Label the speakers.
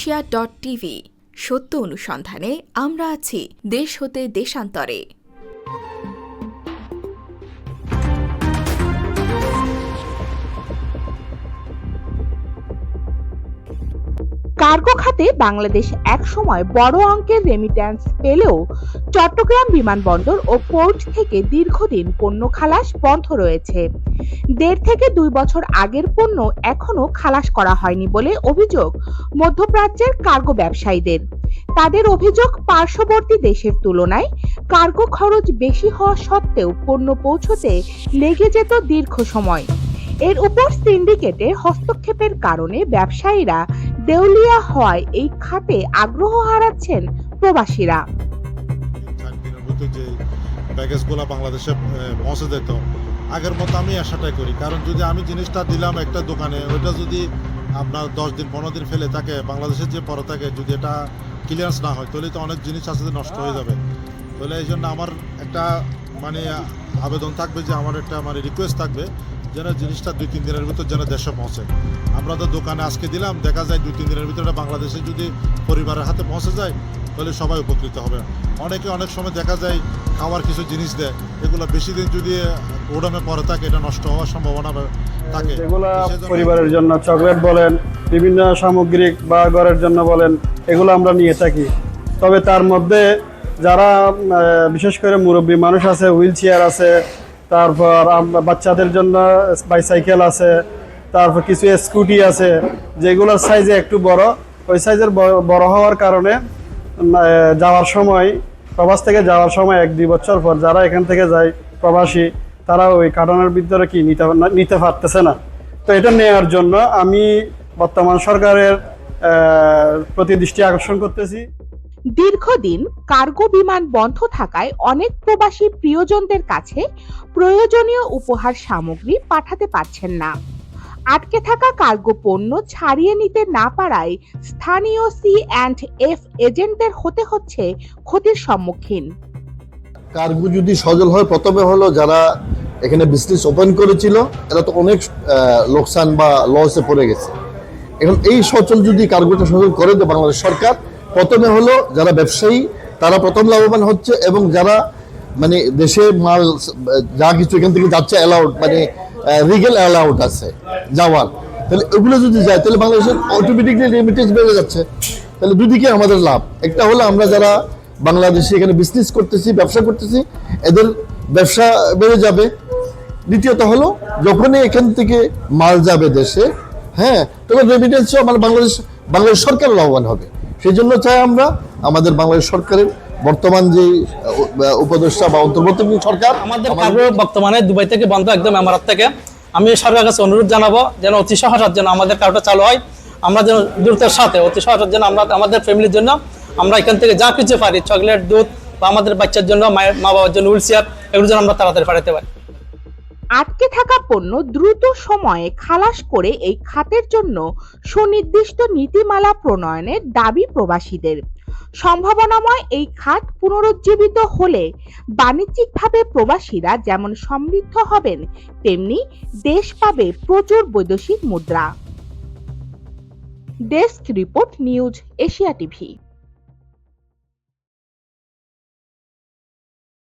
Speaker 1: Asia dot TV. সত্য অনুসন্ধানে আমরা আছি দেশ হতে দেশান্তরে।
Speaker 2: কার্গো খাতে বাংলাদেশ একসময় বড় অঙ্কের রেমিট্যান্স পেলেও চট্টগ্রাম বিমানবন্দর ও পোর্ট থেকে দীর্ঘদিন পণ্য খালাস বন্ধ রয়েছে। দেড় থেকে দুই বছর আগের পণ্য এখনও খালাস করা হয়নি বলে অভিযোগ মধ্যপ্রাচ্যের কার্গো ব্যবসায়ীদের। তাদের অভিযোগ পার্শ্ববর্তী দেশের তুলনায় কার্গো খরচ বেশি হওয়া সত্ত্বেও পণ্য পৌঁছতে লেগে যেত দীর্ঘ সময়। এর উপর সিন্ডিকেটের হস্তক্ষেপের কারণে ব্যবসায়ীরা দেউলিয়া হওয়ায় এই খাতে আগ্রহ হারাচ্ছেন প্রবাসীরা।
Speaker 3: প্যাকেজগুলো বাংলাদেশে পৌঁছে যেত আগের মতো আমি আশাটাই করি। কারণ যদি আমি জিনিসটা দিলাম একটা দোকানে, ওইটা যদি আপনার দশ দিন, পনেরো দিন ফেলে থাকে, বাংলাদেশের যে পরে থাকে, যদি এটা ক্লিয়ারেন্স না হয়, তাহলে তো অনেক জিনিস আছে নষ্ট হয়ে যাবে। তাহলে এই জন্য আমার একটা মানে আবেদন থাকবে যে আমার একটা মানে রিকোয়েস্ট থাকবে যেন জিনিসটা দুই তিন দিনের ভিতর যেন দেশে পৌঁছে। আমরা তো দোকানে আজকে দিলাম দেখা যায় দুই তিন দিনের ভিতরে বাংলাদেশে যদি পরিবারের হাতে পৌঁছে যায় তাহলে সবাই উপকৃত হবে। অনেকে অনেক সময় দেখা যায় খাওয়ার কিছু জিনিস দেয় এগুলো বেশি দিন যদি ওডামে পরে থাকে এটা নষ্ট হওয়ার সম্ভাবনা থাকে।
Speaker 4: পরিবারের জন্য চকলেট বলেন বিভিন্ন সামগ্রিক বা ঘরের জন্য বলেন এগুলো আমরা নিয়ে থাকি। তবে তার মধ্যে যারা বিশেষ করে মুরব্বী মানুষ আছে হুইল চেয়ার আছে তারপর বাচ্চাদের জন্য বাইসাইকেল আছে, তারপর কিছু স্কুটি আছে, যেগুলোর সাইজে একটু বড়। ওই সাইজের বড় হওয়ার কারণে যাওয়ার সময়, প্রবাস থেকে যাওয়ার সময় এক দুই বছর পর যারা এখান থেকে যায়, প্রবাসী, তারা ওই কার্টনের ভিতরে কি নিতে নিতে পারতেছে না। তো এটা নেওয়ার জন্য আমি বর্তমান সরকারের প্রতি দৃষ্টি আকর্ষণ করতেছি।
Speaker 2: দীর্ঘদিন কার্গো বিমান বন্ধ থাকায় অনেক প্রবাসী প্রিয়জনদের কাছে প্রয়োজনীয় উপহার সামগ্রী পাঠাতে পারছেন না। আটকে থাকা কার্গো পণ্য ছাড়িয়ে নিতে না পারায় স্থানীয় সি অ্যান্ড এফ এজেন্টদের হতে হচ্ছে ক্ষতির সম্মুখীন।
Speaker 5: কার্গো যদি সজল হয়, প্রথমে হলো যারা এখানে বিজনেস ওপেন করেছিল, এরা তো অনেক লোকসান বা লসে পড়ে গেছে। এখন এই সচল যদি কার্গোটা সচল করে দেয় বাংলাদেশ সরকার প্রথমে হলো যারা ব্যবসায়ী, তারা প্রথম লাভবান হচ্ছে এবং যারা মানে দেশে মাল, যা কিছু এখান থেকে যাচ্ছে অ্যালাউড মানে রিগেল অ্যালাউড আছে, যাওয়ার। তাহলে ওগুলো যদি যায়, তাহলে বাংলাদেশের অটোমেটিকলি রেমিটেন্স বেড়ে যাচ্ছে। তাহলে দুদিকে আমাদের লাভ। একটা হলো আমরা যারা বাংলাদেশে এখানে বিজনেস করতেছি, ব্যবসা করতেছি, এদের ব্যবসা বেড়ে যাবে। দ্বিতীয়ত হলো, যখনই এখান থেকে মাল যাবে দেশে হ্যাঁ তখন রেমিটেন্সও আমার বাংলাদেশ বাংলাদেশ সরকার লাভবান হবে। সেই জন্য চাই আমরা আমাদের বাংলাদেশ সরকারের বর্তমান যে উপদেষ্টা বা অন্তর্বর্তীকালীন সরকার
Speaker 6: আমাদের বর্তমানে দুবাই থেকে বন্ধ একদম এমারাত থেকে। আমি সরকারের কাছে অনুরোধ জানাব যেন অতি সহসার জন্য আমাদের কার্গোটা চালু হয়। আমরা যেন দ্রুতের সাথে অতি সহসার জন্য আমরা আমাদের ফ্যামিলির জন্য আমরা এখান থেকে যা কিছু পারি চকলেট দুধ বা আমাদের বাচ্চার জন্য মায়ের মা বাবার জন্য হুইল চেয়ার এগুলো যেন আমরা তাড়াতাড়ি পাঠাতে পারি।
Speaker 2: আটকে থাকা পণ্য দ্রুত সময়ে খালাস করে এই খাতের জন্য সুনির্দিষ্ট নীতিমালা প্রণয়নের দাবি প্রবাসীদের। সম্ভাবনাময় এই খাত পুনরুজ্জীবিত হলে বাণিজ্যিকভাবে প্রবাসীরা যেমন সমৃদ্ধ হবেন, তেমনি দেশ পাবে প্রচুর বৈদেশিক মুদ্রা। Desk report news Asia TV.